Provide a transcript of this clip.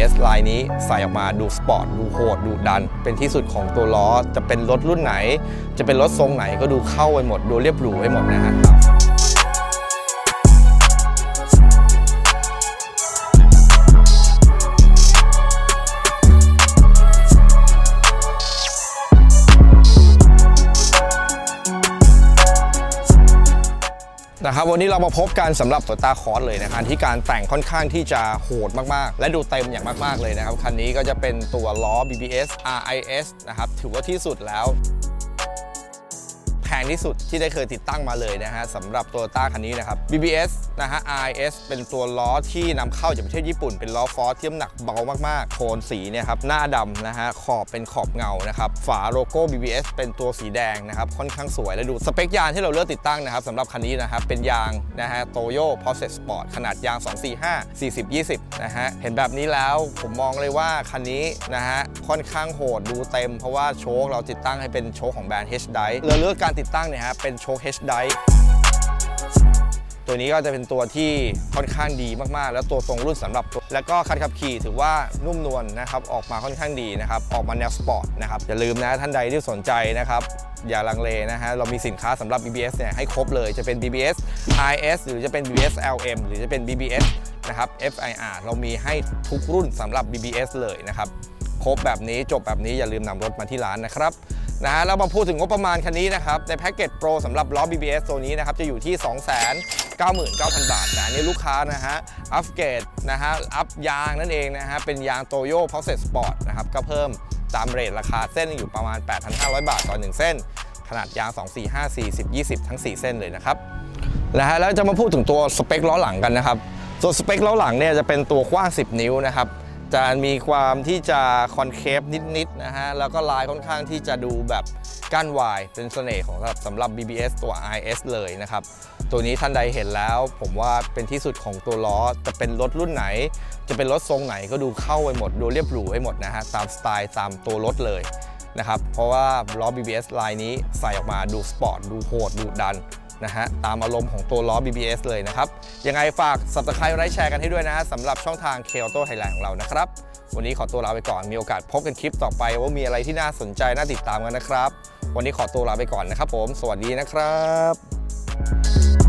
BBS ลายนี้ใส่ออกมาดูสปอร์ตดูโหดดูดัน เป็นที่สุดของตัวล้อจะเป็นรถรุ่นไหน จะเป็นรถทรงไหนก็ดูเข้าไปหมดดูเรียบหรูไปหมดนะครับ นะครับวันนี้เรามาพบกันสำหรับ Toyota c o r s เลยนะครับที่การแต่งค่อนข้างที่จะโหดมากๆ และดูเต็มอย่างมากๆเลยนะครับคันนี้ก็จะเป็นตัวล้อ BBS RIS นะครับถือว่าที่สุดแล้ว พงที่สุดที่ได้เคยติดตั้งมาเลยนะฮะสำหรับ Toyota คันนี้นะครับ BBS นะฮะ RIS เป็นตัวล้อที่นำเข้าจากประเทศญี่ปุ่น เป็นล้อฟอร์สที่น้ำหนักเบามากๆ โทนสีเนี่ยครับหน้าดำนะฮะขอบเป็นขอบเงานะครับฝาโลโก้ BBS เป็นตัวสีแดงนะครับค่อนข้างสวยและดูสเปคยางที่เราเลือกติดตั้งนะครับสำหรับคันนี้นะครับเป็นยางนะฮะโตโย Process Sport ขนาดยาง 245 40 20นะฮะเห็นแบบนี้แล้วผมมองเลยว่าคันนี้นะฮะค่อนข้างโหดดูเต็ม เพราะว่าโชคเราติดตั้งให้เป็นโชคของแบรนด์ H d i เราเลือกการติดตั้งเนี่ยฮะเป็นโชค H d i ตัวนี้ก็จะเป็นตัวที่ค่อนข้างดีมากๆ แล้วตัวทรงรุ่นสำหรับ แล้วก็คันขับขี่ถือว่านุ่มนวลนะครับออกมาค่อนข้างดีนะครับออกมาแนวสปอร์ตนะครับอย่าลืมนะท่านใดที่สนใจนะครับอย่าลังเลนะฮะ เรามีสินค้าสำหรับ BBS เนี่ยให้ครบเลย จะเป็น BBS IS หรือจะเป็น BBS LM หรือจะเป็น BBS นะครับ FIR เรามีให้ทุกรุ่นสำหรับ BBS เลยนะครับ ครบแบบนี้จบแบบนี้อย่าลืมนำรถมาที่ร้านนะครับ นะฮะเรามาพูดถึงงบประมาณคันนี้นะครับ ในแพ็กเกจโปรสำหรับล้อ BBS ตัวนี้นะครับ จะอยู่ที่ 299,000 บาทแต่อันนี้ลูกค้านะฮะ อัปเกรดนะฮะ อัพยางนั่นเองนะฮะ เป็นยางโตโย p o s s e s Sport นะครับ ก็เพิ่มตามเรทราคาเส้นอยู่ประมาณ 8,500 บาทต่อ 1 เส้น ขนาดยาง 2 4 5 40 20 ทั้ง 4 เส้นเลยนะครับนะฮะแล้วจะมาพูดถึงตัวสเปคล้อหลังกันนะครับตัวสเปคล้อหลังเนี่ยจะเป็นตัวกว้าง 10 นิ้วนะครับ จะมีความที่จะคอนเคฟนิดๆนะฮะ แล้วก็ลายค่อนข้างที่จะดูแบบก้านวายเป็นเสน่ห์ของสำหรับสำหรับ BBS ตัว IS เลยนะครับ ตัวนี้ท่านใดเห็นแล้ว ผมว่าเป็นที่สุดของตัวล้อจะเป็นรถรุ่นไหน จะเป็นรถทรงไหนก็ดูเข้าไปหมด ดูเรียบหรูไปหมดนะฮะ ตามสไตล์ตามตัวรถเลยนะครับ เพราะว่าล้อ BBS ลายนี้ใส่ออกมาดูสปอร์ตดูโหดดูดัน นะฮะตามอารมณ์ของตัวล้อ BBS เลยนะครับ ยังไงฝาก subscribe ไลค์แชร์กันให้ด้วยนะสำหรับช่องทาง k ค o t o Thailand ของเรานะครับ วันนี้ขอตัวลาไปก่อนมีโอกาสพบกันคลิปต่อไป ว่ามีอะไรที่น่าสนใจน่าติดตามกันนะครับ วันนี้ขอตัวลาไปก่อนนะครับผม สวัสดีนะครับ